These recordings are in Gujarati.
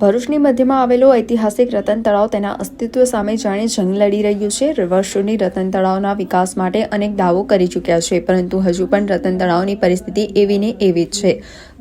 ભરૂચની મધ્યમાં આવેલો ઐતિહાસિક રતન તળાવ તેના અસ્તિત્વ સામે જાણે જંગ લડી રહ્યું છે. વર્ષોની રતન તળાવના વિકાસ માટે અનેક દાવો કરી ચૂક્યા છે, પરંતુ હજુ પણ રતન તળાવની પરિસ્થિતિ એવી ને એવી જ છે.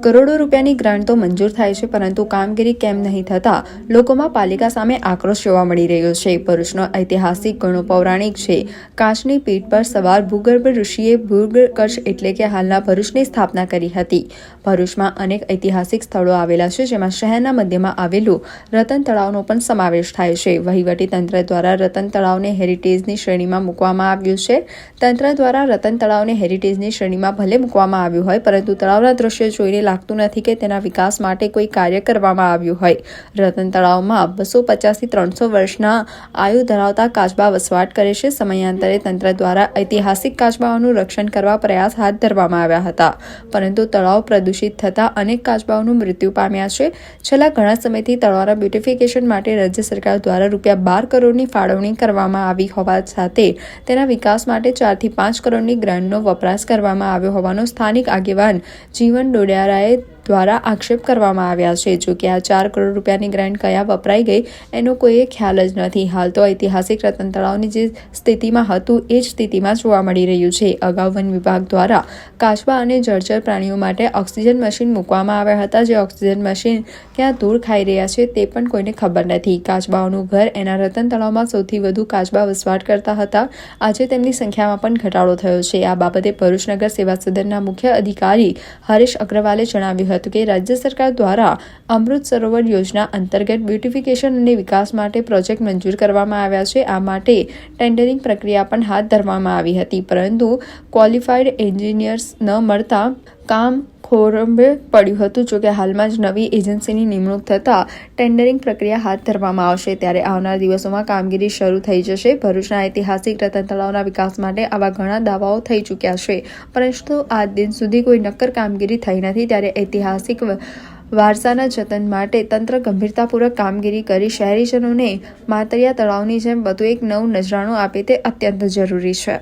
કરોડો રૂપિયાની ગ્રાન્ટ તો મંજૂર થાય છે, પરંતુ કામગીરી કેમ નહીં થતા લોકોમાં પાલિકા સામે આક્રોશ જોવા મળી રહ્યો છે. ભરૂચનો ઐતિહાસિક ઘણો પૌરાણિક છે. કાચની પીઠ પર સવાર ભૂગર્ભ ઋષિએ ભૂગર્ભ એટલે કે હાલના ભરૂચની સ્થાપના કરી હતી. ભરૂચમાં અનેક ઐતિહાસિક સ્થળો આવેલા છે, જેમાં શહેરના મધ્યમાં આવેલું. રતન તળાવનો પણ સમાવેશ થાય છે. વહીવટી તંત્ર દ્વારા રતન તળાવને હેરિટેજની શ્રેણીમાં મૂકવામાં આવ્યું છે. તંત્ર દ્વારા રતન તળાવને હેરિટેજની શ્રેણીમાં ભલે મૂકવામાં આવ્યું હોય, પરંતુ તળાવના દ્રશ્યો જોઈને લાગતું નથી કે તેના વિકાસ માટે કોઈ કાર્ય કરવામાં આવ્યું હોય. રતન તળાવમાં બસો પચાસથી ત્રણસો વર્ષના આયુ ધરાવતા કાચબા વસવાટ કરે છે. સમયાંતરે તંત્ર દ્વારા ઐતિહાસિક કાચબાઓનું રક્ષણ કરવા પ્રયાસ હાથ ધરવામાં આવ્યા હતા. પરંતુ તળાવ પ્રદૂષિત થતાં અનેક કાચબાઓનું મૃત્યુ પામ્યા છે. છેલ્લા ઘણા સમયથી તળાવના બ્યુટિફિકેશન માટે રાજ્ય સરકાર દ્વારા રૂપિયા બાર કરોડની ફાળવણી કરવામાં આવી હોવા સાથે તેના વિકાસ માટે ચારથી પાંચ કરોડની ગ્રાન્ટનો વપરાશ કરવામાં આવ્યો હોવાનો સ્થાનિક આગેવાન જીવન ડોડિયારાએ દ્વારા આક્ષેપ કરવામાં આવ્યા છે. જો કે આ ચાર કરોડ રૂપિયાની ગ્રાન્ટ કયા વપરાઈ ગઈ, એનો કોઈએ ખ્યાલ જ નથી. હાલ તો ઐતિહાસિક રતન તળાવની જે સ્થિતિમાં હતું, એ જ સ્થિતિમાં જોવા મળી રહ્યું છે. અગાઉ વન વિભાગ દ્વારા કાચબા અને જળચર પ્રાણીઓ માટે ઓક્સિજન મશીન મૂકવામાં આવ્યા હતા. જે ઓક્સિજન મશીન ક્યાં ધૂળ ખાઈ રહ્યા છે, તે પણ કોઈને ખબર નથી. કાચબાઓનું ઘર એના રતન તળાવમાં સૌથી વધુ કાચબા વસવાટ કરતા હતા. આજે તેમની સંખ્યામાં પણ ઘટાડો થયો છે. આ બાબતે ભરૂચ નગર સેવા સદનના મુખ્ય અધિકારી હરીશ અગ્રવાલે જણાવ્યું હતું. કે રાજ્ય સરકાર દ્વારા અમૃત સરોવર યોજના અંતર્ગત બ્યુટિફિકેશન અને વિકાસ માટે પ્રોજેક્ટ મંજૂર કરવામાં આવ્યા છે. આ માટે ટેન્ડરિંગ પ્રક્રિયા પણ હાથ ધરવામાં આવી હતી, પરંતુ ક્વોલિફાઈડ એન્જિનિયર્સ ન મળતા કામ ખોરંભે પડ્યું હતું. જોકે હાલમાં જ નવી એજન્સીની નિમણૂક થતાં ટેન્ડરિંગ પ્રક્રિયા હાથ ધરવામાં આવશે. ત્યારે આવનાર દિવસોમાં કામગીરી શરૂ થઈ જશે. ભરૂચના ઐતિહાસિક રતન તળાવના વિકાસ માટે આવા ઘણા દાવાઓ થઈ ચૂક્યા છે. પરંતુ આ દિન સુધી કોઈ નક્કર કામગીરી થઈ નથી. ત્યારે ઐતિહાસિક વારસાના જતન માટે તંત્ર ગંભીરતાપૂર્વક કામગીરી કરી શહેરીજનોને માતરિયા તળાવની જેમ વધુ એક નવું નજરાણું આપે તે અત્યંત જરૂરી છે.